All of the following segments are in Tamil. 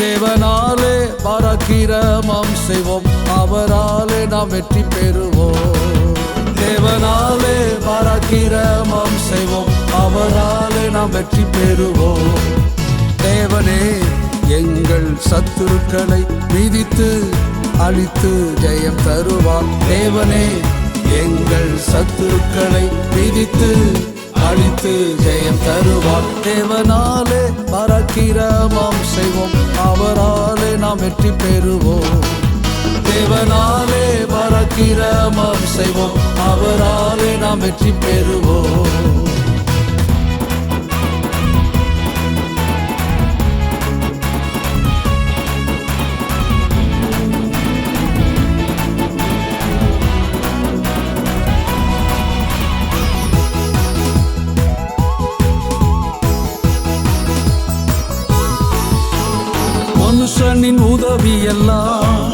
தேவனாலே பரக்கிரமம் செய்வோம். அவராலே நாம் வெற்றி பெறுவோம். தேவனாலே பரக்கிரமம் செய்வோம். அவராலே நாம் வெற்றி பெறுவோம். தேவனே எங்கள் சத்துருக்களை விதித்து அழித்து ஜெயம் தருவான் தேவனே எங்கள் சத்துருக்களை விதித்து அழித்து ஜெயம் தருவான் தேவனாலே பராக்கிரமம் செய்வோம். அவராலே நாம் வெற்றி பெறுவோம். தேவனாலே பரக்கிரமம் செய்வோம். அவராலே நாம் வெற்றி பெறுவோம். மனுஷனின் உதவி எல்லாம்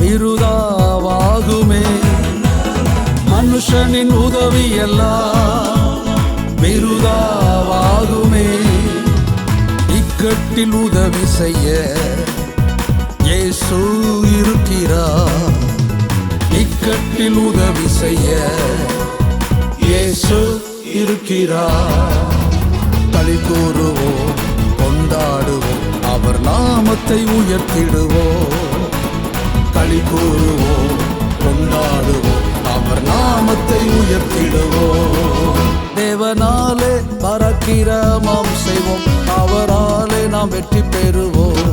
விருதாவாகுமே. மனுஷனின் உதவி எல்லாம் விருதாவாகுமே. இக்கட்டில் உதவி செய்ய இயேசு இருக்கிறார். இக்கட்டில் உதவி செய்ய இயேசு இருக்கிறார். களி கூறுவோம். அவர் நாமத்தை உயர்த்திடுவோம். களி கூறுவோம் கொண்டாடுவோம். அவர் நாமத்தை உயர்த்திடுவோம். தேவனாலே பராக்கிரமம் செய்வோம். அவராலே நாம் வெற்றி பெறுவோம்.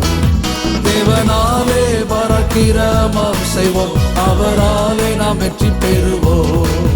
தேவனாலே பராக்கிரமம் செய்வோம். அவராலே நாம் வெற்றி பெறுவோம்.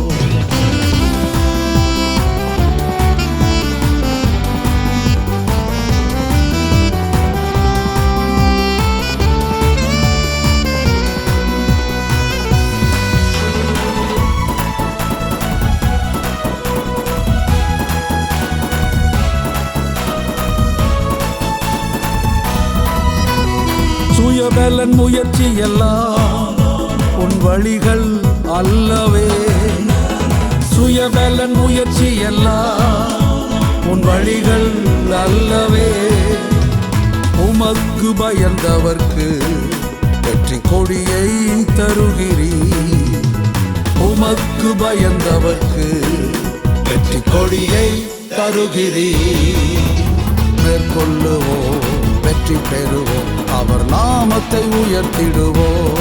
சுயபலன் முயற்சி எல்லாம் உன் வழிகள் அல்லவே. சுயபலன் முயற்சி எல்லாம் உன் வழிகள் அல்லவே. உமக்கு பயந்தவர்க்கு வெற்றி கொடியை தருகிறீ உமக்கு பயந்தவர்க்கு வெற்றி கொடியை தருகிறீ மேற்கொள்ளுவோம் வெற்றி பெறுவோம். அவர் நாமத்தை உயர்த்திடுவோம்.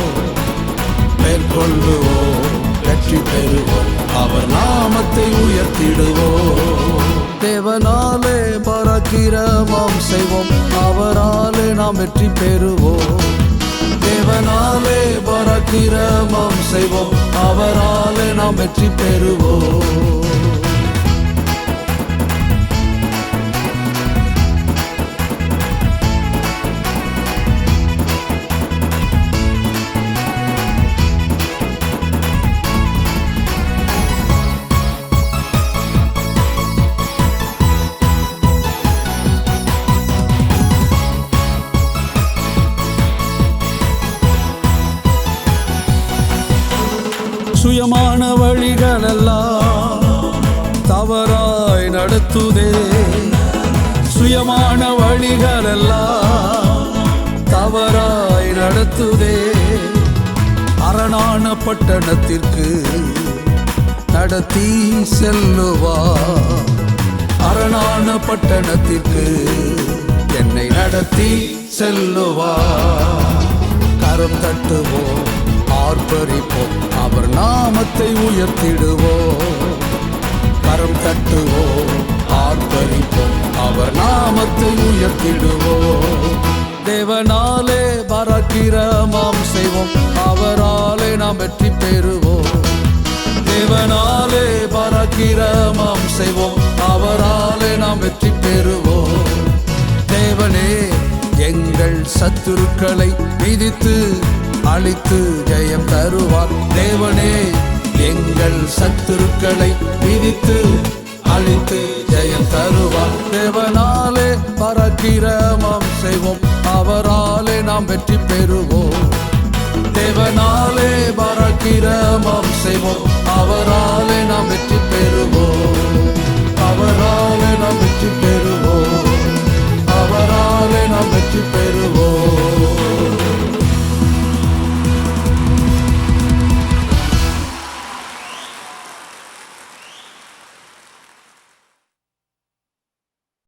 மேற்கொள்ளுவோம் வெற்றி பெறுவோம். அவர் நாமத்தை உயர்த்திடுவோம். தேவனாலே பரக்கிரமம் செய்வோம். அவராலே நாம் வெற்றி பெறுவோம். தேவனாலே பரக்கிரமம் செய்வோம். அவராலே நாம் வெற்றி பெறுவோம். வழிகளெல்லாம் தவறாய் நடத்துதே. சுயமான வழிகளெல்லாம் தவறாய் நடத்துதே. அரணான பட்டணத்திற்கு நடத்தி செல்லுவா. அரணான பட்டணத்திற்கு என்னை நடத்தி செல்லுவா. கரம் தட்டுவோம் ஆர்ப்பரிப்போம் அவர் நாமத்தை உயர்த்திடுவோம். கரம் தட்டுவோம். ஆர்ப்பரிப்போம் அவர் நாமத்தை உயர்த்திடுவோம். தேவனாலே பராக்கிரமம் செய்வோம். அவராலே நாம் வெற்றி பெறுவோம். தேவனாலே பராக்கிரமம் செய்வோம். அவராலே நாம் வெற்றி பெறுவோம். தேவனே எங்கள் சத்துருக்களை விதித்து அழித்து ஜெயம் தருவார். தேவனே எங்கள் சத்துருக்களை விதித்து அழித்து ஜெயம் தருவார். தேவனாலே பரக்கிரமம் செய்வோம். அவராலே நாம் வெற்றி பெறுவோம். தேவனாலே பரக்கிரமம் செய்வோம். அவரால்